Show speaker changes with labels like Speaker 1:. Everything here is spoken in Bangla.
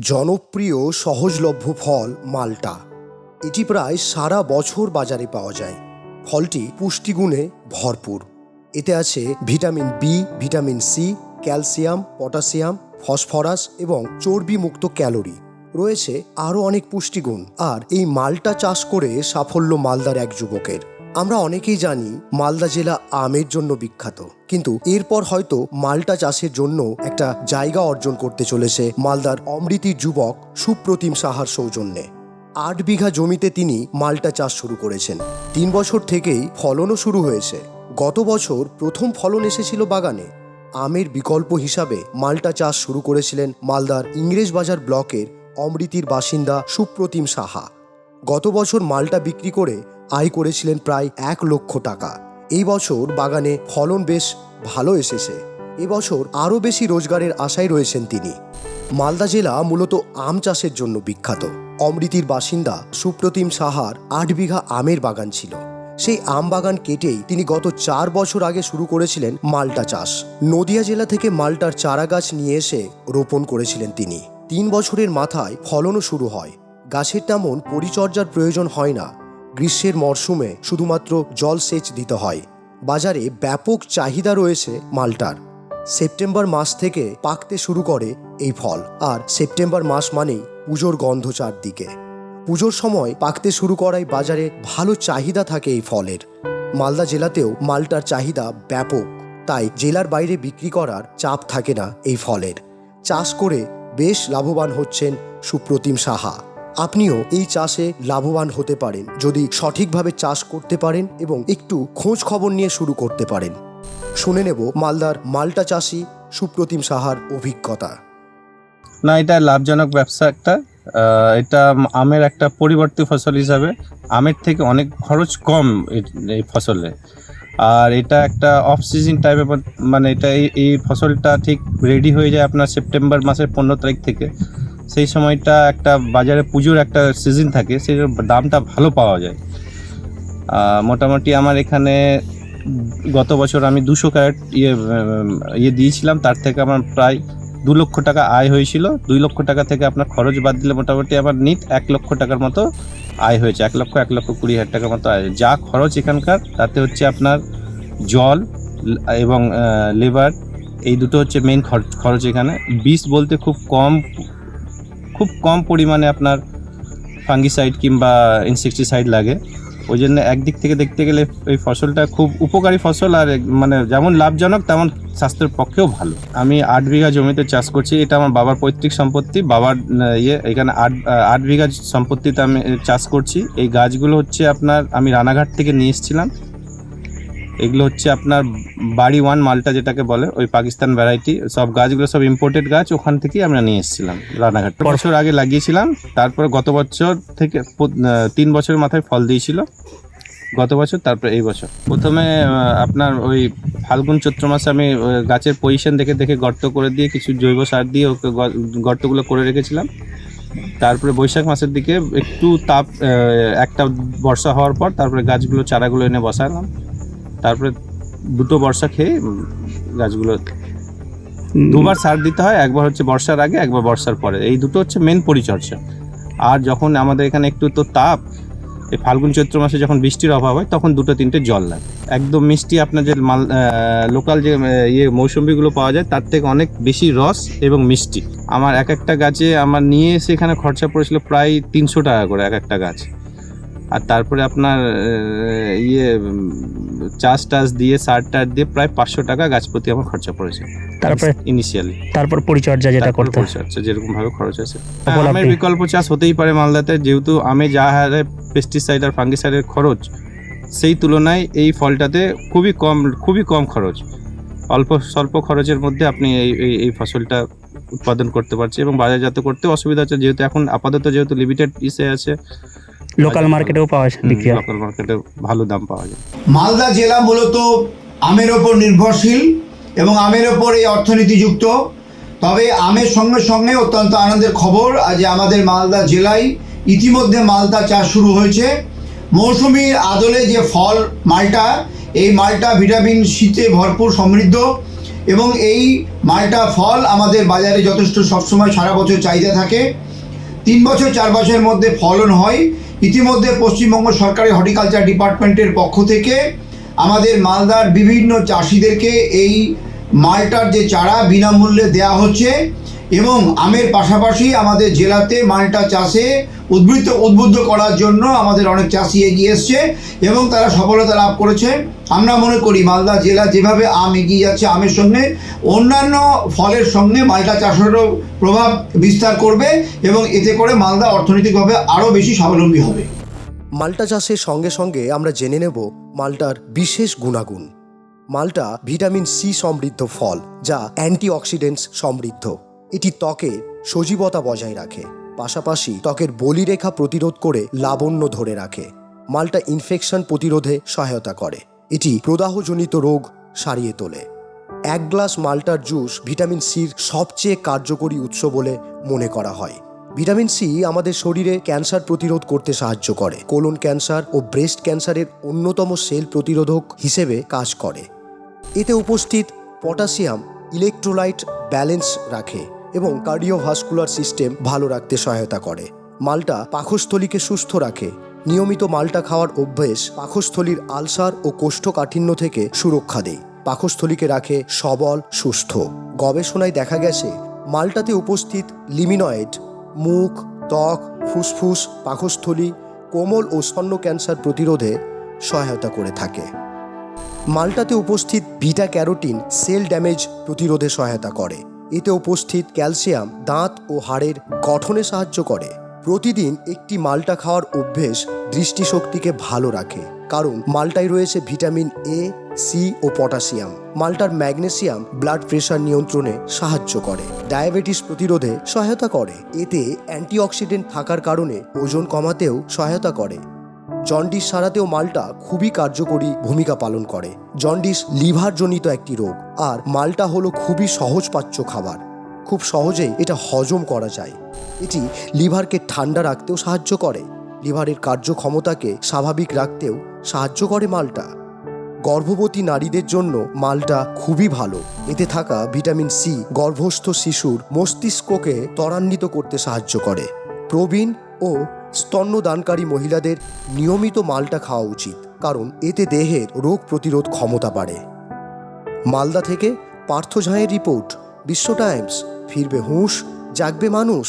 Speaker 1: জনপ্রিয় সহজলভ্য ফল মালটা। এটি প্রায় সারা বছর বাজারে পাওয়া যায়। ফলটি পুষ্টিগুণে ভরপুর। এতে আছে vitamin B vitamin C calcium, potassium, phosphorus এবং চর্বিমুক্ত ক্যালোরি। রয়েছে আরও অনেক পুষ্টিগুণ। আর এই মালটা চাষ করে সাফল্য মালদার এক যুবকের। আমরা অনেকেই জানি মালদা জেলা আমের জন্য বিখ্যাত। কিন্তু এরপর হয়তো মালটা চাষের জন্য একটা জায়গা অর্জন করতে চলেছে মালদার অমৃতি যুবক সুপ্রতিম সাহার সৌজন্যে। আট বিঘা জমিতে তিনি মালটা চাষ শুরু করেছেন। তিন বছর থেকেই ফলনও শুরু হয়েছে। গত বছর প্রথম ফলন এসেছিল বাগানে। আমের বিকল্প হিসাবে মালটা চাষ শুরু করেছিলেন মালদার ইংরেজবাজার ব্লকের অমৃতির বাসিন্দা সুপ্রতিম সাহা। গত বছর মালটা বিক্রি করে আয় করেছিলেন প্রায় এক লক্ষ টাকা। এই বছর বাগানে ফলন বেশ ভালো এসেছে। এবছর আরও বেশি রোজগারের আশায় রয়েছেন তিনি। মালদা জেলা মূলত আম চাষের জন্য বিখ্যাত। অমৃতির বাসিন্দা সুপ্রতিম সাহার আট বিঘা আমের বাগান ছিল। সেই আম বাগান কেটেই তিনি গত চার বছর আগে শুরু করেছিলেন মালটা চাষ। নদিয়া জেলা থেকে মালটার চারা গাছ নিয়ে এসে রোপণ করেছিলেন তিনি। তিন বছরের মাথায় ফলনও শুরু হয়। গাছের তেমন পরিচর্যার প্রয়োজন হয় না। গ্রীষ্মের মরশুমে শুধুমাত্র জলসেচ দিতে হয়। বাজারে ব্যাপক চাহিদা রয়েছে মালটার। সেপ্টেম্বর মাস থেকে পাকতে শুরু করে এই ফল। আর সেপ্টেম্বর মাস মানেই পুজোর গন্ধ চারদিকে। পুজোর সময় পাকতে শুরু করায় বাজারে ভালো চাহিদা থাকে এই ফলের। মালদা জেলাতেও মালটার চাহিদা ব্যাপক। তাই জেলার বাইরে বিক্রি করার চাপ থাকে না এই ফলের। চাষ করে বেশ লাভবান হচ্ছেন সুপ্রতিম সাহা। আপনিও এই চাষে লাভবান হতে পারেন। যদি সঠিকভাবে চাষ করতে পারেন এবং একটু খোঁজ খবর নিয়ে শুরু করতে পারেন। শুনে নেব মালদার মালটা চাষি সুপ্রতিম সাহার অভিজ্ঞতা।
Speaker 2: না, এটা লাভজনক ব্যবসা একটা। এটা আমের একটা পরিবর্তী ফসল হিসাবে আমের থেকে অনেক খরচ কম এই ফসলে। আর এটা একটা অফ সিজন টাইপের মানে এটা এই ফসলটা ঠিক রেডি হয়ে যায় আপনার সেপ্টেম্বর মাসের পনেরো তারিখ থেকে। সেই সময়টা একটা বাজারে পুজোর একটা সিজন থাকে, সেই দামটা ভালো পাওয়া যায়। মোটামুটি আমার এখানে গত বছর আমি দুশো ক্যারেট ইয়ে ইয়ে দিয়েছিলাম, তার থেকে আমার প্রায় দু লক্ষ টাকা আয় হয়েছিল। দুই লক্ষ টাকা থেকে আপনার খরচ বাদ দিলে মোটামুটি আমার নিট এক লক্ষ টাকার মতো আয় হয়েছে, এক লক্ষ এক লক্ষ কুড়ি হাজার টাকার মতো আয় যা খরচ এখানকার, তাতে হচ্ছে আপনার জল এবং লেবার, এই দুটো হচ্ছে মেন খরচ এখানে। বীজ বলতে খুব কম খুব কম পরিমাণে আপনার ফাঙ্গিসাইড কিংবা ইনসেকটিসাইড লাগে। ওই জন্য একদিক থেকে দেখতে গেলে এই ফসলটা খুব উপকারী ফসল আর মানে যেমন লাভজনক, তেমন স্বাস্থ্যের পক্ষেও ভালো। আমি আট বিঘা জমিতে চাষ করছি, এটা আমার বাবার পৈতৃক সম্পত্তি। বাবার ইয়ে এখানে আট আট বিঘা সম্পত্তিতে আমি চাষ করছি। এই গাছগুলো হচ্ছে আপনার, আমি রানাঘাট থেকে নিয়ে এসেছিলাম। এগুলো হচ্ছে আপনার বাড়ি ওয়ান মালটা যেটাকে বলে ওই পাকিস্তান ভ্যারাইটি সব গাছগুলো সব ইম্পোর্টেড গাছ ওখান থেকেই আমরা নিয়ে এসেছিলাম রানাঘাট। বছর আগে লাগিয়েছিলাম তারপরে গত বছর থেকে তিন বছরের মাথায় ফল দিয়েছিল গত বছর তারপরে এই বছর। প্রথমে আপনার ওই ফাল্গুন চৈত্র মাসে আমি গাছের পজিশন দেখে দেখে গর্ত করে দিয়ে কিছু জৈব সার দিয়ে ওকে গর্তগুলো করে রেখেছিলাম। তারপরে বৈশাখ মাসের দিকে একটু তাপ একটা বর্ষা হওয়ার পর তারপরে গাছগুলো চারাগুলো এনে বসালাম। তারপরে দুটো বর্ষা খেয়ে গাছগুলো দুবার সার দিতে হয়, একবার হচ্ছে বর্ষার আগে, একবার বর্ষার পরে। এই দুটো হচ্ছে মেন পরিচর্যা। আর যখন আমাদের এখানে একটু তো তাপ, এই ফাল্গুন চৈত্র মাসে যখন বৃষ্টির অভাব হয়, তখন দুটো তিনটে জল লাগে। একদম মিষ্টি আপনার যে মাল লোকাল যে ইয়ে মৌসুম্বিগুলো পাওয়া যায়, তার থেকে অনেক বেশি রস এবং মিষ্টি। আমার এক একটা গাছে আমার নিয়ে এসে এখানে খরচা পড়েছিল প্রায় তিনশো টাকা করে এক একটা গাছ। আর তারপরে আপনার ইয়ে চাষ টাস দিয়ে সার টার দিয়ে প্রায় পাঁচশো টাকা গাছ প্রতি আমার খরচা পড়েছে।
Speaker 3: তারপরে?
Speaker 2: ইনিশিয়ালি
Speaker 3: তারপর পরিচর্যা যেটা করতে হয়।
Speaker 2: পরিচর্যা যেরকম ভাবে খরচ আছে। আমের বিকল্প চাষ হতেই পারে মালদাতে। যেহেতু আমে যা হারে পেস্টিসাইড আর ফাঙ্গিসাইডের খরচ সেই তুলনায় এই ফলটাতে খুবই কম খুবই কম খরচ। অল্প স্বল্প খরচের মধ্যে আপনি এই এই- ফসলটা উৎপাদন করতে পারছেন এবং বাজারজাত করতে অসুবিধা হচ্ছে। যেহেতু এখন আপাতত যেহেতু লিমিটেড ইসে আছে
Speaker 3: লোকাল মার্কেটেও পাওয়া যায় বিক্রি হয়
Speaker 2: লোকাল মার্কেটে ভালো দাম পাওয়া যায়।
Speaker 4: মালদা জেলা মূলত আমের ওপর নির্ভরশীল এবং আমের ওপর এই অর্থনীতি যুক্ত তবে আমের সঙ্গে সঙ্গে অত্যন্ত আনন্দের খবর আজ আমাদের মালদা জেলায় ইতিমধ্যে মালটা চাষ শুরু হয়েছে। মৌসুমি আদলে যে ফল মালটা এই মালটা ভিটামিন সিতে ভরপুর সমৃদ্ধ এবং এই মালটা ফল আমাদের বাজারে যথেষ্ট সবসময় সারা বছর চাহিদা থাকে। তিন বছর চার বছরের মধ্যে ফলন হয়। ইতিমধ্যে পশ্চিমবঙ্গ সরকারের হর্টিকালচার ডিপার্টমেন্টের পক্ষ থেকে আমাদের মালদার বিভিন্ন চাষিদেরকে এই মালটার যে চারা বিনামূল্যে দেওয়া হচ্ছে। এবং আমের পাশাপাশি আমাদের জেলাতে মালটা চাষে উদ্বৃত্ত, উদ্বুদ্ধ করার জন্য আমাদের অনেক চাষি এগিয়ে এসছে এবং তারা সফলতা লাভ করেছে। আমরা মনে করি মালদা জেলা যেভাবে আম এগিয়ে যাচ্ছে আমের সঙ্গে, অন্যান্য ফলের সঙ্গে মালটা চাষেরও প্রভাব বিস্তার করবে এবং এতে করে মালদা অর্থনৈতিকভাবে আরও বেশি স্বাবলম্বী হবে।
Speaker 1: মালটা চাষের সঙ্গে সঙ্গে আমরা জেনে নেব মালটার বিশেষ গুণাগুণ। মালটা ভিটামিন সি সমৃদ্ধ ফল, যা অ্যান্টিঅক্সিডেন্টস সমৃদ্ধ। এটি ত্বকের সজীবতা বজায় রাখে, পাশাপাশি ত্বকের বলিরেখা প্রতিরোধ করে লাবণ্য ধরে রাখে। মাল্টা ইনফেকশন প্রতিরোধে সহায়তা করে। এটি প্রদাহজনিত রোগ সারিয়ে তোলে। এক গ্লাস মাল্টার জুস ভিটামিন সির সবচেয়ে কার্যকরী উৎস বলে মনে করা হয়। ভিটামিন সি আমাদের শরীরে ক্যান্সার প্রতিরোধ করতে সাহায্য করে। কোলন ক্যান্সার ও ব্রেস্ট ক্যান্সারের অন্যতম সেল প্রতিরোধক হিসেবে কাজ করে। এতে উপস্থিত পটাশিয়াম ইলেকট্রোলাইট ব্যালেন্স রাখে। এবং কার্ডিওভাস্কুলার সিস্টেম ভালো রাখতে সহায়তা করে। মালটা পাকস্থলীকে সুস্থ রাখে। নিয়মিত মালটা খাওয়ার অভ্যেস পাকস্থলীর আলসার ও কোষ্ঠকাঠিন্য থেকে সুরক্ষা দেয়। পাকস্থলীকে রাখে সবল, সুস্থ। গবেষণায় দেখা গেছে, মালটাতে উপস্থিত লিমিনয়েড, মুখ, ত্বক, ফুসফুস, পাকস্থলী, কোমল ও স্তন্য ক্যান্সার প্রতিরোধে সহায়তা করে থাকে। মালটাতে উপস্থিত ভিটা ক্যারোটিন সেল ড্যামেজ প্রতিরোধে সহায়তা করে। এতে উপস্থিত ক্যালসিয়াম, দাঁত ও হাড়ের গঠনে সাহায্য করে। প্রতিদিন একটি মালটা খাওয়ার অভ্যেস দৃষ্টিশক্তিকে ভালো রাখে, কারণ মালটায় রয়েছে ভিটামিন এ সি ও পটাশিয়াম। মালটার ম্যাগনেসিয়াম ব্লাড প্রেশার নিয়ন্ত্রণে সাহায্য করে। ডায়াবেটিস প্রতিরোধে সহায়তা করে। এতে অ্যান্টিঅক্সিডেন্ট থাকার কারণে ওজন কমাতেও সহায়তা করে। জন্ডিস সারাতেও মালটা খুবই কার্যকরী ভূমিকা পালন করে। জন্ডিস লিভারজনিত একটি রোগ, আর মালটা হলো খুবই সহজপাচ্য খাবার। খুব সহজেই এটা হজম করা যায়। এটি লিভারকে ঠান্ডা রাখতেও সাহায্য করে। লিভারের কার্যক্ষমতাকে স্বাভাবিক রাখতেও সাহায্য করে মালটা। গর্ভবতী নারীদের জন্য মালটা খুবই ভালো। এতে থাকা ভিটামিন সি গর্ভস্থ শিশুর মস্তিষ্ককে ত্বরান্বিত করতে সাহায্য করে। প্রবীণ ও স্তন্যদানকারী মহিলাদের নিয়মিত মালটা খাওয়া উচিত, কারণ এতে দেহের রোগ প্রতিরোধ ক্ষমতা বাড়ে। মালদা থেকে পার্থ ঝাঁয়ের রিপোর্ট, বিশ্ব টাইমস। ফিরবে হুঁশ, জাগবে মানুষ।